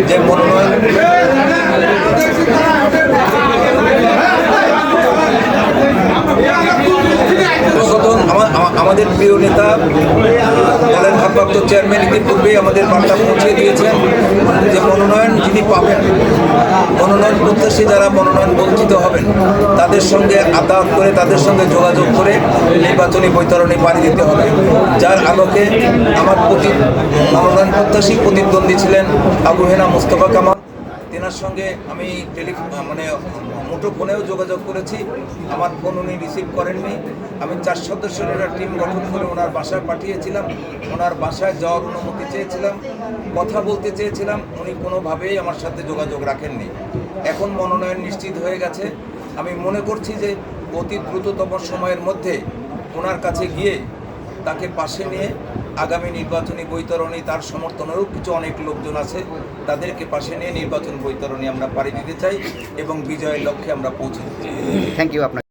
যে মনোনয়ন আমাদের প্রিয় নেতা দলের ভারপ্রাপ্ত চেয়ারম্যান ইতিপূর্বেই আমাদের বার্তা পৌঁছে দিয়েছেন যে মনোনয়ন যিনি পাবেন মনোনয়ন প্রত্যাশী যারা মনোনয়ন বঞ্চিত হবেন, তাদের সঙ্গে আদালত করে, তাদের সঙ্গে যোগাযোগ করে নির্বাচনী বৈতরণী পাড়ি দিতে হবে। যার আলোকে আমার প্রতি মনোনয়ন প্রত্যাশী প্রতিদ্বন্দ্বী ছিলেন আবু হেনা মুস্তফা কামাল। তেনার সঙ্গে আমি টেলি মানে মুঠো ফোনেও যোগাযোগ করেছি। আমার ফোন উনি রিসিভ করেননি। আমি চার সদস্যের একটা টিম গঠন করে ওনার বাসায় পাঠিয়েছিলাম। ওনার বাসায় যাওয়ার অনুমতি চেয়েছিলাম। কথা বলতে চেয়েছিলাম। উনি কোনোভাবেই আমার সাথে যোগাযোগ রাখেননি। এখন মনোনয়ন নিশ্চিত হয়ে গেছে। আমি মনে করছি যে অতি দ্রুততম সময়ের মধ্যে ওনার কাছে গিয়ে তাকে পাশে নিয়ে আগামী নির্বাচনী বৈতরণী তার সমর্থনেরও কিছু অনেক লোকজন আছে, তাদেরকে পাশে নিয়ে নির্বাচন বৈতরণী আমরা পাড়ি দিতে চাই এবং বিজয়ের লক্ষ্যে আমরা পৌঁছে দিতে চাই। থ্যাংক ইউ আপনাকে।